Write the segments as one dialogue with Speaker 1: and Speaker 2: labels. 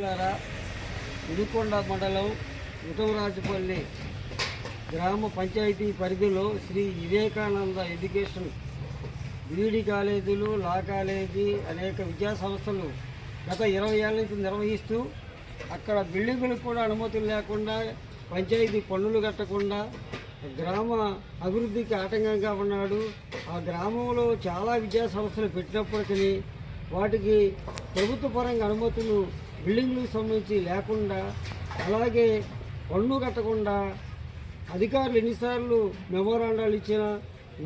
Speaker 1: మిత్రులారా ఇనుకొండ మండలం ఉటమరాజపల్లి గ్రామ పంచాయతీ పరిధిలో శ్రీ వివేకానంద ఎడ్యుకేషన్ బీఈడి కాలేజీలు లా కాలేజీ అనేక విద్యా సంస్థలు గత ఇరవై ఏళ్ళ నుంచి నిర్వహిస్తూ అక్కడ బిల్డింగులకు కూడా అనుమతులు లేకుండా పంచాయతీ పన్నులు కట్టకుండా గ్రామ అభివృద్ధికి ఆటంకంగా ఉన్నాడు. ఆ గ్రామంలో చాలా విద్యా సంస్థలు పెట్టినప్పటికీ వాటికి ప్రభుత్వ పరంగా అనుమతులు బిల్డింగ్లకు సంబంధించి లేకుండా అలాగే పన్ను కట్టకుండా అధికారులు ఎన్నిసార్లు మెమోరాండాలు ఇచ్చినా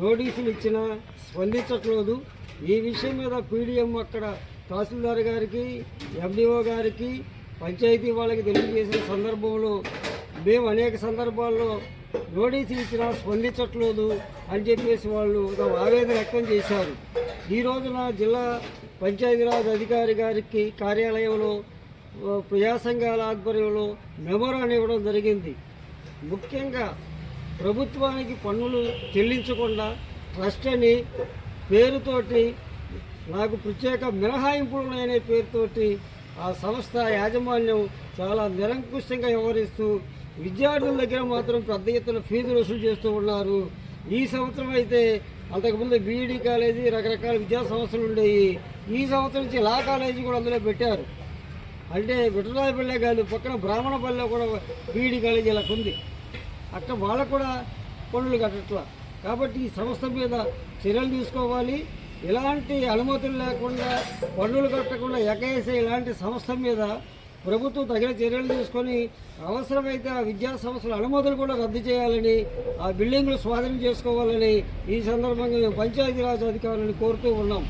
Speaker 1: నోటీసులు ఇచ్చినా స్పందించట్లేదు. ఈ విషయం మీద పీడిఎం అక్కడ తహసీల్దార్ గారికి ఎండిఓ గారికి పంచాయతీ వాళ్ళకి తెలియజేసిన సందర్భంలో మేము అనేక సందర్భాల్లో నోటీసులు ఇచ్చినా స్పందించట్లేదు అని చెప్పేసి వాళ్ళు తమ ఆవేదన వ్యక్తం చేశారు. ఈ రోజున జిల్లా పంచాయతీరాజ్ అధికారి గారికి కార్యాలయంలో ప్రజా సంఘాల ఆధ్వర్యంలో మెమోరాన్ని ఇవ్వడం జరిగింది. ముఖ్యంగా ప్రభుత్వానికి పన్నులు చెల్లించకుండా ట్రస్ట్ అని పేరుతోటి నాకు ప్రత్యేక మినహాయింపులు ఉన్నాయనే పేరుతోటి ఆ సంస్థ యాజమాన్యం చాలా నిరంకుశంగా వ్యవహరిస్తూ విద్యార్థుల దగ్గర మాత్రం పెద్ద ఎత్తున ఫీజులు వసూలు చేస్తూ ఉన్నారు. ఈ సంవత్సరం అయితే అంతకుముందు బీఈడి కాలేజీ రకరకాల విద్యా సంస్థలు ఉండేవి. ఈ సంవత్సరం నుంచి లా కాలేజీ కూడా అందులో పెట్టారు. అంటే విఠరాయపల్లె కాదు పక్కన బ్రాహ్మణపల్లె కూడా బీఈడి కాలేజీ ఇలా ఉంది. అక్కడ వాళ్ళకు కూడా పనులు కట్టట్లా. కాబట్టి ఈ సంస్థ మీద చర్యలు తీసుకోవాలి. ఇలాంటి అనుమతులు లేకుండా పన్నులు కట్టకుండా ఎకేసే ఇలాంటి సంస్థ మీద ప్రభుత్వం తగిన చర్యలు తీసుకొని అవసరమైతే ఆ విద్యా సంస్థల అనుమతులు కూడా రద్దు చేయాలని ఆ బిల్డింగ్లు స్వాధీనం చేసుకోవాలని ఈ సందర్భంగా మేము పంచాయతీరాజ్ అధికారులను కోరుతూ ఉన్నాం.